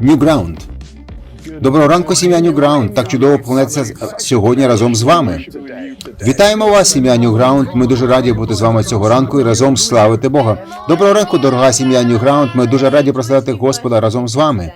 Ньюграунд. Доброго ранку, сім'я Ньюграунд. Так чудово поклонятися сьогодні разом з вами. Вітаємо вас, сім'я Ньюграунд. Ми дуже раді бути з вами цього ранку і разом славити Бога. Доброго ранку, дорога сім'я Ньюграунд. Ми дуже раді прославити Господа разом з вами.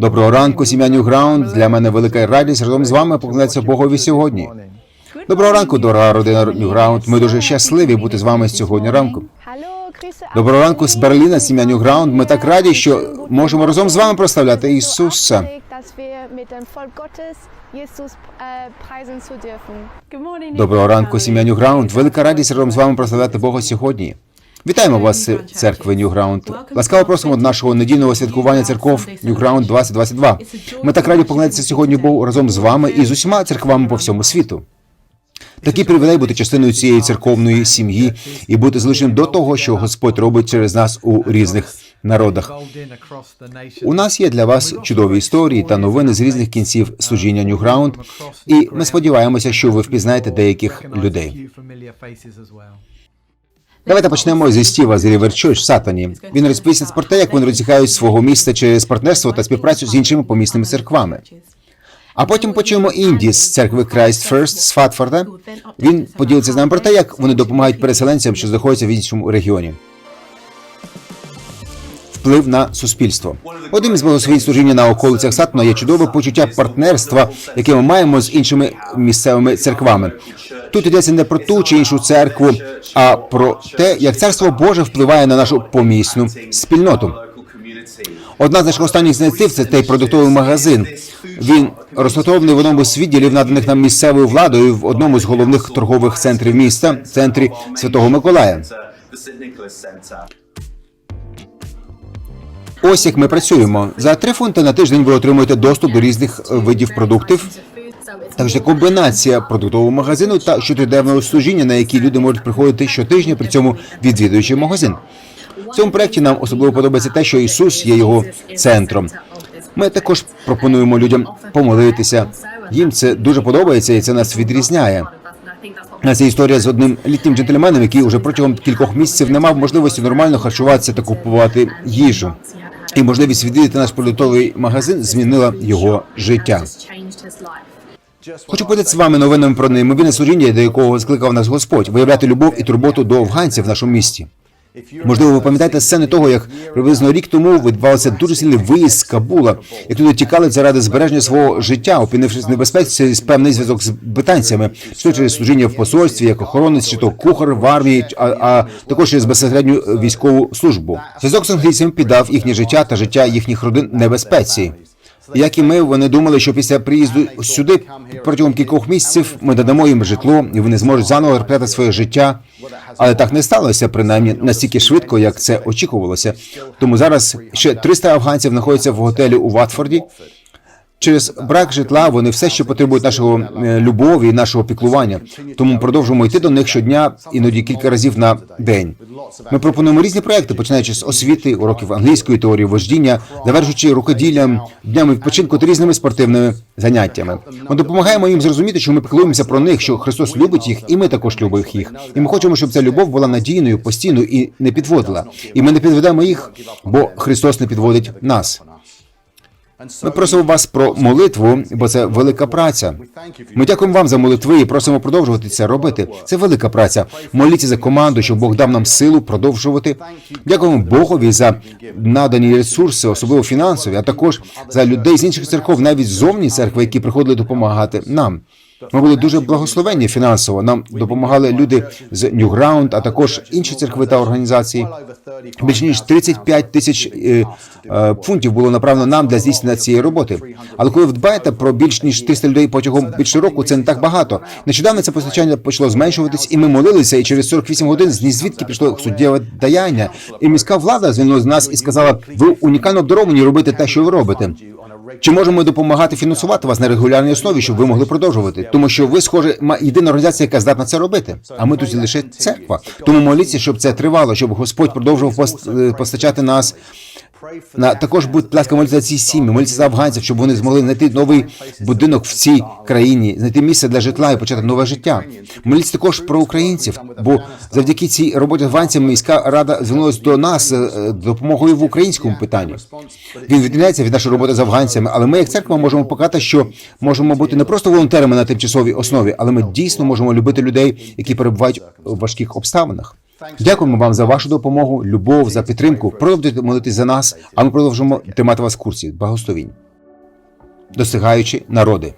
Доброго ранку, сім'я Ньюграунд. Для мене велика радість разом з вами поклонятися Богові сьогодні. Доброго ранку, дорога родина Ньюграунд. Ми дуже щасливі бути з вами сьогодні ранку. Доброго ранку з Берліна, сім'я Ньюграунд. Ми так раді, що можемо разом з вами прославляти Ісуса. Доброго ранку, сім'я Ньюграунд. Велика радість разом з вами прославляти Бога сьогодні. Вітаємо вас, церкви Ньюграунд. Ласкаво просимо до нашого недільного святкування церков Ньюграунд 2022. Ми так раді поклонятися сьогодні Богу разом з вами і з усіма церквами по всьому світу. Такий привілей бути частиною цієї церковної сім'ї і бути залученим до того, що Господь робить через нас у різних народах. У нас є для вас чудові історії та новини з різних кінців служіння Ньюграунд, і ми сподіваємося, що ви впізнаєте деяких людей. Давайте почнемо зі Стіва з Church в Сатані. Він розповість про те, як вони розтікають свого міста через партнерство та співпрацю з іншими помісними церквами. А потім почуємо Інді з церкви Christ First з Фатфорда. Він поділиться з нами про те, як вони допомагають переселенцям, що знаходяться в іншому регіоні. Вплив на суспільство. Одним з благословень служіння на околицях Сатана є чудове почуття партнерства, яке ми маємо з іншими місцевими церквами. Тут йдеться не про ту чи іншу церкву, а про те, як царство Боже впливає на нашу помісну спільноту. Одна з наших останніх ініціатив – це той продуктовий магазин. Він розташований в одному з відділів, наданих нам місцевою владою в одному з головних торгових центрів міста, центрі Святого Миколая. Ось як ми працюємо. За три фунти на тиждень ви отримуєте доступ до різних видів продуктів. Також є комбінація продуктового магазину та щотиденного служіння, на які люди можуть приходити щотижня, при цьому відвідуючи магазин. В цьому проєкті нам особливо подобається те, що Ісус є його центром. Ми також пропонуємо людям помолитися. Їм це дуже подобається, і це нас відрізняє. Є історія з одним літнім джентльменом, який уже протягом кількох місяців не мав можливості нормально харчуватися та купувати їжу. І можливість відвідати наш продуктовий магазин змінила його життя. Хочу поділитися з вами новинами про неймовірне служіння, до якого скликав нас Господь, виявляти любов і турботу до афганців в нашому місті. Можливо, ви пам'ятаєте сцени того, як приблизно рік тому відбувався дуже сильний виїзд з Кабула, як люди тікали заради збереження свого життя, опинившись в небезпеці через певний зв'язок з британцями, що через служіння в посольстві, як охоронець, чи то кухар в армії, а, а також через безпосередню військову службу. Зв'язок з англійцями піддав їхнє життя та життя їхніх родин небезпеці. Як і ми, вони думали, що після приїзду сюди протягом кількох місяців ми додамо їм житло, і вони зможуть заново репляти своє життя. Але так не сталося, принаймні настільки швидко, як це очікувалося. Тому зараз ще 300 афганців знаходяться в готелі у Ватфорді. Через брак житла вони все ще потребують нашого е, любові і нашого піклування. Тому продовжуємо йти до них щодня, іноді кілька разів на день. Ми пропонуємо різні проекти, починаючи з освіти, уроків англійської теорії вождіння, завершуючи рукоділлям, днями відпочинку та різними спортивними заняттями. Ми допомагаємо їм зрозуміти, що ми піклуємося про них, що Христос любить їх, і ми також любимо їх. І ми хочемо, щоб ця любов була надійною, постійною і не підводила. І ми не підведемо їх, бо Христос не підводить нас. Ми просимо вас про молитву, бо це велика праця. Ми дякуємо вам за молитви і просимо продовжувати це робити. Це велика праця. Моліться за команду, щоб Бог дав нам силу продовжувати. Дякуємо Богові за надані ресурси, особливо фінансові, а також за людей з інших церков, навіть зовні церкви, які приходили допомагати нам. Ми були дуже благословенні фінансово. Нам допомагали люди з Ньюграунд, а також інші церкви та організації. Більш ніж 35 тисяч е, е, фунтів було направлено нам для здійснення цієї роботи. Але коли ви дбаєте про більш ніж 300 людей протягом більше року, це не так багато. Нещодавно це постачання почало зменшуватись, і ми молилися. І через 48 годин з звідки пішло суттєве даяння. І міська влада звернулася з нас і сказала: ви унікально обдаровані робити те, що ви робите. Чи можемо ми допомагати фінансувати вас на регулярній основі, щоб ви могли продовжувати? Тому що ви, схоже, єдина організація, яка здатна це робити. А ми тут лише церква. Тому моліться, щоб це тривало, щоб Господь продовжував е, постачати нас На також будь ласка, моліться за ці сім'ї, моліться за афганців, щоб вони змогли знайти новий будинок в цій країні, знайти місце для житла і почати нове життя. Моліться також про українців, бо завдяки цій роботі з афганцями міська рада звернулася до нас е, допомогою в українському питанні. Він відрізняється від нашої роботи з афганцями, але ми, як церква, можемо показати, що можемо бути не просто волонтерами на тимчасовій основі, але ми дійсно можемо любити людей, які перебувають у важких обставинах. Дякуємо вам за вашу допомогу, любов, за підтримку. Продовжуйте молитись за нас, а ми продовжимо тримати вас в курсі. Благословінь. Досягаючи народи.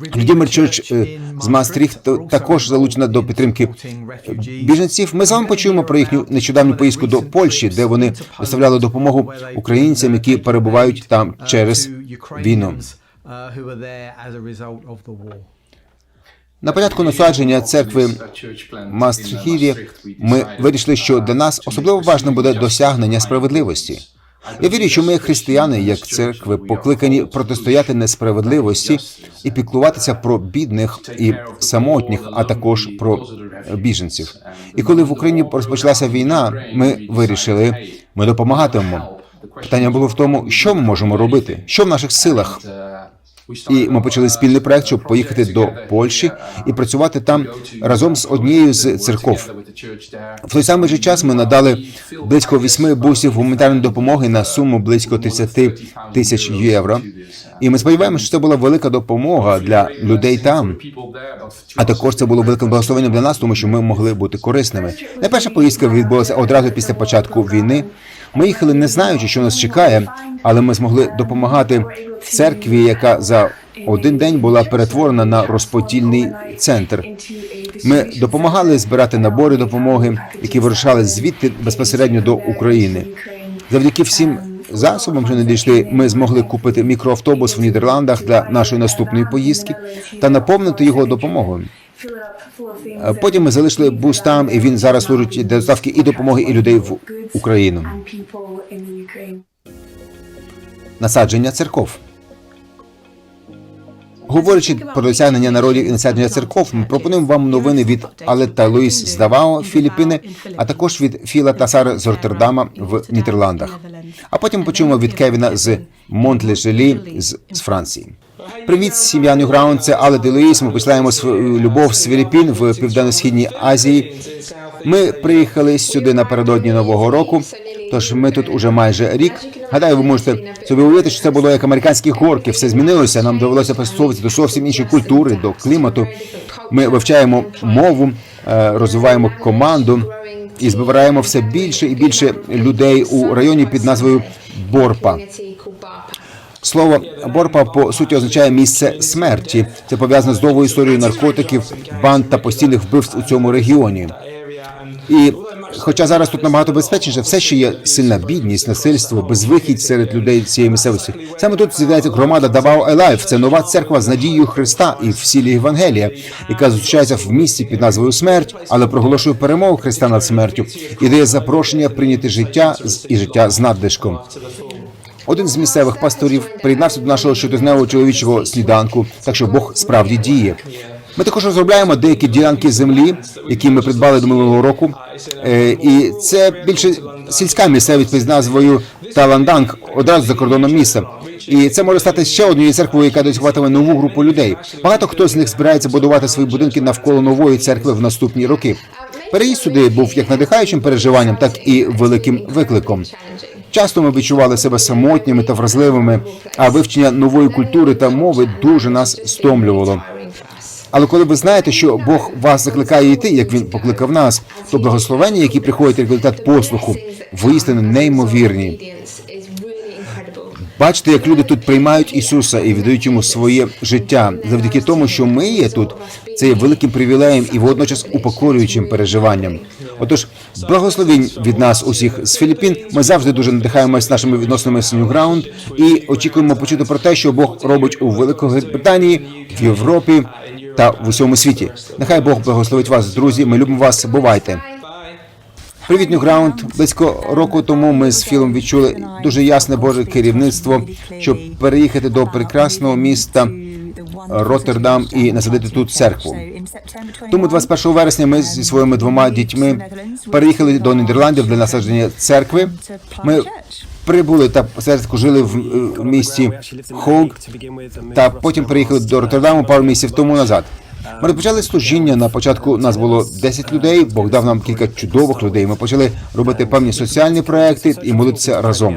Redeemer Church е, з Маастріхту також залучена до підтримки біженців. Ми з вами почуємо про їхню нещодавню поїздку до Польщі, де вони доставляли допомогу українцям, які перебувають там через війну. На початку насадження церкви Мастрихіві ми вирішили, що для нас особливо важливо буде досягнення справедливості. Я вірю, що ми, як християни, як церкви, покликані протистояти несправедливості і піклуватися про бідних і самотніх, а також про біженців. І коли в Україні розпочалася війна, ми вирішили, ми допомагатимемо. Питання було в тому, що ми можемо робити, що в наших силах. І ми почали спільний проект, щоб поїхати до Польщі і працювати там разом з однією з церков. В той самий же час ми надали близько вісьми бусів гуманітарної допомоги на суму близько 30 тисяч євро. І ми сподіваємося, що це була велика допомога для людей там. А також це було великим благословенням для нас, тому що ми могли бути корисними. Найперша поїздка відбулася одразу після початку війни. Ми їхали, не знаючи, що нас чекає, але ми змогли допомагати церкві, яка за один день була перетворена на розподільний центр. Ми допомагали збирати набори допомоги, які вирушали звідти безпосередньо до України. Завдяки всім засобам, що надійшли, ми змогли купити мікроавтобус в Нідерландах для нашої наступної поїздки та наповнити його допомогою. А Потім ми залишили бус там, і він зараз служить для доставки і допомоги, і людей в Україну. Насадження церков. Говорячи про досягнення народів і насадження церков, ми пропонуємо вам новини від Алета Луїс з Давао, Філіппіни, а також від Філа та Сари з Роттердама в Нідерландах. А потім почуємо від Кевіна з Монтле-Желі з Франції. Привіт, сім'я Ньюграунд, це Але Де Луїс. Ми посилаємо свою любов з Філіппін в південно-східній Азії. Ми приїхали сюди напередодні нового року. Тож ми тут уже майже рік. Гадаю, ви можете собі уявити, що це було як американські горки. Все змінилося. Нам довелося пристосовуватися до зовсім іншої культури, до клімату. Ми вивчаємо мову, е, розвиваємо команду і збираємо все більше і більше людей у районі під назвою Борпа. Слово Борпа по суті означає місце смерті. Це пов'язано з довгою історією наркотиків, банд та постійних вбивств у цьому регіоні. І хоча зараз тут набагато безпечніше, все ще є сильна бідність, насильство, безвихідь серед людей цієї місцевості. Саме тут з'являється громада Давао Елайф. Це нова церква з надією Христа і в сілі Євангелія, яка зустрічається в місті під назвою Смерть, але проголошує перемогу Христа над смертю і дає запрошення прийняти життя і життя з наддишком. Один з місцевих пасторів приєднався до нашого щотижневого чоловічого сніданку, так що Бог справді діє. Ми також розробляємо деякі ділянки землі, які ми придбали до минулого року. Е, І це більше сільська місцевість під назвою Таланданг, одразу за кордоном міста. І це може стати ще однією церквою, яка досягатиме нову групу людей. Багато хто з них збирається будувати свої будинки навколо нової церкви в наступні роки. Переїзд сюди був як надихаючим переживанням, так і великим викликом. Часто ми відчували себе самотніми та вразливими, а вивчення нової культури та мови дуже нас стомлювало. Але коли ви знаєте, що Бог вас закликає йти, як він покликав нас, то благословення, які приходять як результат послуху, воістину неймовірні. Бачите, як люди тут приймають Ісуса і віддають йому своє життя завдяки тому, що ми є тут. Це є великим привілеєм і водночас упокорюючим переживанням. Отож, благословінь від нас усіх з Філіппін. Ми завжди дуже надихаємось нашими відносинами з Ньюграунд і очікуємо почути про те, що Бог робить у Великобританії, в Європі та в усьому світі. Нехай Бог благословить вас, друзі. Ми любимо вас. Бувайте. Привіт, Ньюграунд. Близько року тому ми з Філом відчули дуже ясне Боже керівництво, щоб переїхати до прекрасного міста Роттердам і насадити тут церкву. Тому 21 вересня ми зі своїми двома дітьми переїхали до Нідерландів для насадження церкви. Ми прибули та спочатку жили в е, місті Хог, та потім приїхали до Роттердаму пару місяців тому назад. Ми розпочали служіння. На початку нас було 10 людей. Бог дав нам кілька чудових людей. Ми почали робити певні соціальні проекти і молитися разом.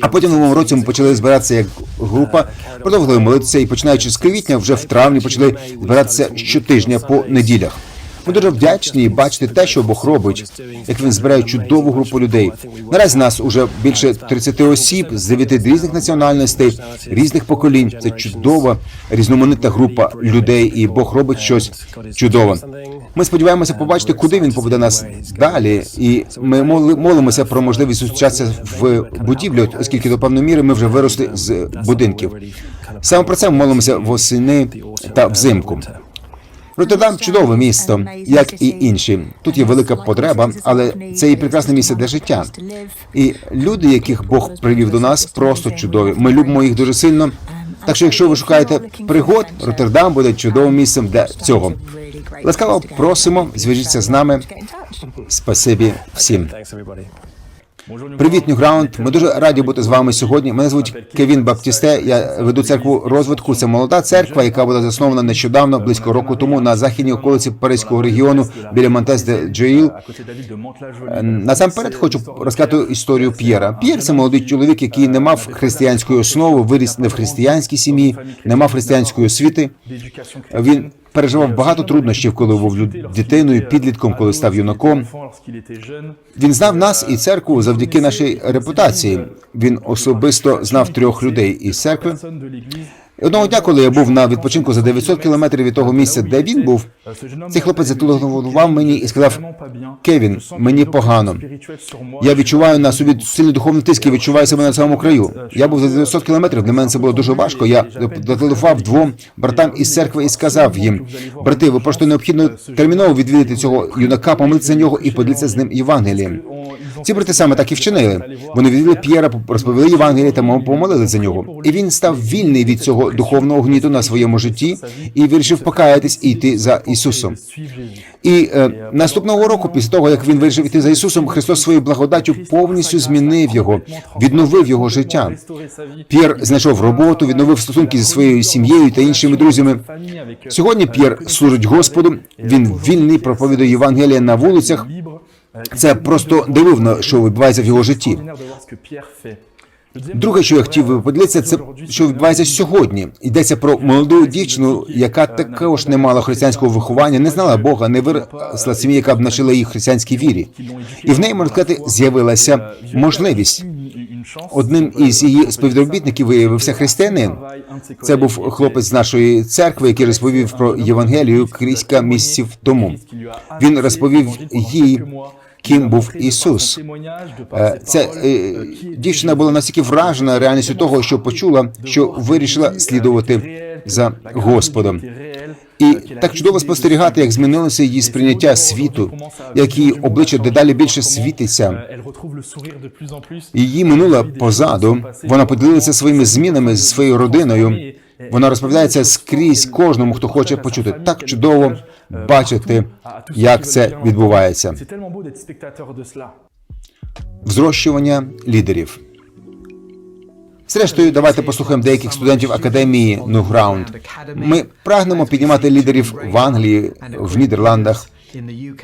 А потім в новому році ми почали збиратися як група, продовжили молитися і починаючи з квітня, вже в травні почали збиратися щотижня по неділях. Ми дуже вдячні бачити те, що Бог робить, як він збирає чудову групу людей. Наразі нас уже більше 30 осіб з 9 різних національностей, різних поколінь. Це чудова різноманітна група людей, і Бог робить щось чудове. Ми сподіваємося побачити, куди він поведе нас далі, і ми молимося про можливість зустрічатися в будівлі, оскільки до певної міри ми вже виросли з будинків. Саме про це ми молимося восени та взимку. Роттердам чудове місто, як і інші. Тут є велика потреба, але це і прекрасне місце для життя. І люди, яких Бог привів до нас, просто чудові. Ми любимо їх дуже сильно. Так що, якщо ви шукаєте пригод, Роттердам буде чудовим місцем для цього. Ласкаво просимо, зв'яжіться з нами. Спасибі всім. Привіт, Ньюграунд. Ми дуже раді бути з вами сьогодні. Мене звуть Кевін Баптісте. Я веду церкву розвитку. Це молода церква, яка була заснована нещодавно, близько року тому, на західній околиці Паризького регіону біля Монтес де Джоїл. Насамперед хочу розказати історію П'єра. П'єр це молодий чоловік, який не мав християнської основи, виріс не в християнській сім'ї, не мав християнської освіти. Він переживав багато труднощів, коли був дитиною, підлітком, коли став юнаком. Він знав нас і церкву завдяки нашій репутації. Він особисто знав трьох людей із церкви. Одного дня, коли я був на відпочинку за 900 кілометрів від того місця, де він був, цей хлопець зателефонував мені і сказав: Кевін, мені погано. Я відчуваю на собі сильний духовний тиск і відчуваю себе на самому краю. Я був за 900 кілометрів. Для мене це було дуже важко. Я зателефонував двом братам із церкви і сказав їм: брати, ви просто необхідно терміново відвідати цього юнака, помолитися за нього і поділитися з ним Євангелієм. Ці брати саме так і вчинили. Вони відвідали П'єра, розповіли Євангеліє та помолили за нього. І він став вільний від цього духовного гніту на своєму житті і вирішив покаятись і йти за Ісусом. І е, наступного року, після того як він вирішив іти за Ісусом, Христос своєю благодаттю повністю змінив його, відновив його життя. П'єр знайшов роботу, відновив стосунки зі своєю сім'єю та іншими друзями. Сьогодні П'єр служить Господу. Він вільний проповідує Євангелія на вулицях. Це просто дивовно, що відбувається в його житті. Друге, що я хотів би поділитися, це що відбувається сьогодні. Йдеться про молоду дівчину, яка також не мала християнського виховання, не знала Бога, не виросла сім'ї, яка б навчила їх християнській вірі. І в неї можна сказати, з'явилася можливість. Одним із її співробітників виявився християнин. Це був хлопець з нашої церкви, який розповів про Євангелію кілька місяців тому. Він розповів їй, ким був Ісус. Е, Це е, дівчина була настільки вражена реальністю того, що почула, що вирішила слідувати за Господом. І так чудово спостерігати, як змінилося її сприйняття світу, як її обличчя дедалі більше світиться. Її минуле позаду. Вона поділилася своїми змінами з своєю родиною. Вона розповідається скрізь кожному, хто хоче почути. Так чудово бачити, як це відбувається. Взрощування лідерів. Зрештою, давайте послухаємо деяких студентів академії Нуграунд. Ми прагнемо піднімати лідерів в Англії, в Нідерландах.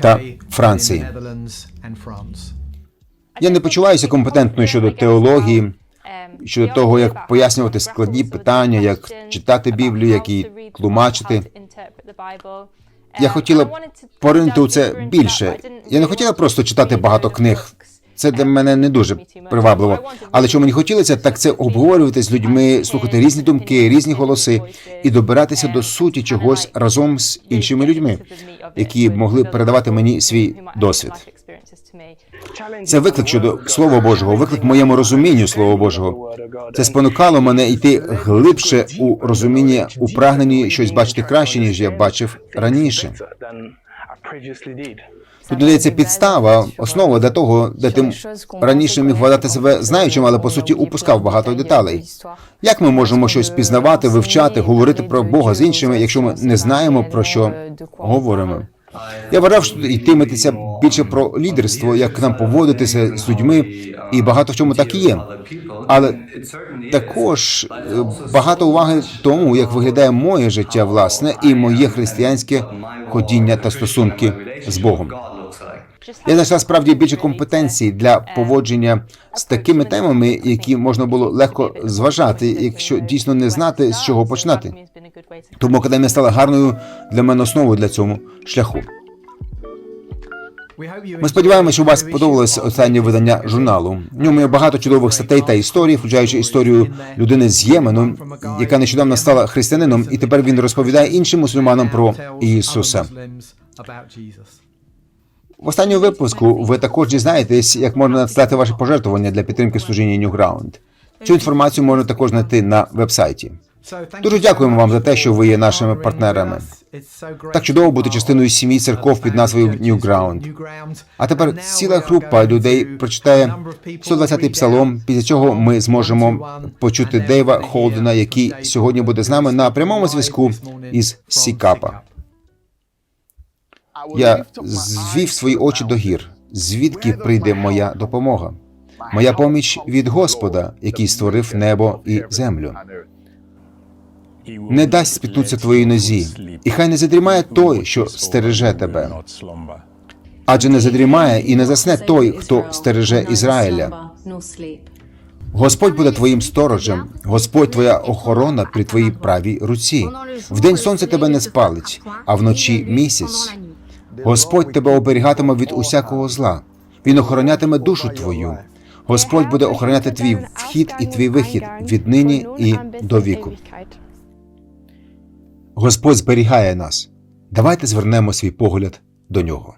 та Франції. Я не почуваюся компетентною щодо теології, щодо того, як пояснювати складні питання, як читати Біблію, як її тлумачити. Я хотіла поринути у це більше. Я не хотіла просто читати багато книг. Це для мене не дуже привабливо. Але що мені хотілося, так це обговорювати з людьми, слухати різні думки, різні голоси і добиратися до суті чогось разом з іншими людьми, які могли передавати мені свій досвід. Це виклик щодо Слова Божого, виклик моєму розумінню Слова Божого. Це спонукало мене йти глибше у розуміння, у прагненні щось бачити краще, ніж я бачив раніше. Тут додається підстава, основа для того, де ти раніше міг вважати себе знаючим, але по суті упускав багато деталей. Як ми можемо щось пізнавати, вивчати, говорити про Бога з іншими, якщо ми не знаємо про що говоримо? Я вважав, що йтиметься більше про лідерство, як нам поводитися з людьми, і багато в чому так і є. Але також е, багато уваги тому, як виглядає моє життя, власне, і моє християнське ходіння та стосунки з Богом. Я знайшла справді більше компетенцій для поводження з такими темами, які можна було легко зважати, якщо дійсно не знати з чого починати. Тому академія стала гарною для мене основою для цього шляху. Ми сподіваємося, що вас сподобалось останнє видання журналу. В ньому є багато чудових статей та історій, включаючи історію людини з Ємену, яка нещодавно стала християнином, і тепер він розповідає іншим мусульманам про Ісуса. В останньому випуску ви також дізнаєтесь, як можна надсилати ваші пожертвування для підтримки служіння Newground. Цю інформацію можна також знайти на вебсайті. Дуже дякуємо вам за те, що ви є нашими партнерами. Так чудово бути частиною сім'ї церков під назвою Newground. А тепер ціла група людей прочитає 120-й псалом, після чого ми зможемо почути Дейва Холдена, який сьогодні буде з нами на прямому зв'язку із Сікапа. Я звів свої очі до гір, звідки прийде моя допомога. Моя поміч від Господа, який створив небо і землю. Не дасть спітнутися твоїй нозі, і хай не задрімає той, що стереже тебе. Адже не задрімає і не засне той, хто стереже Ізраїля. Господь буде твоїм сторожем, Господь твоя охорона при твоїй правій руці. Вдень сонце тебе не спалить, а вночі місяць. Господь тебе оберігатиме від усякого зла. Він охоронятиме душу твою. Господь буде охороняти твій вхід і твій вихід віднині і до віку. Господь зберігає нас. Давайте звернемо свій погляд до нього.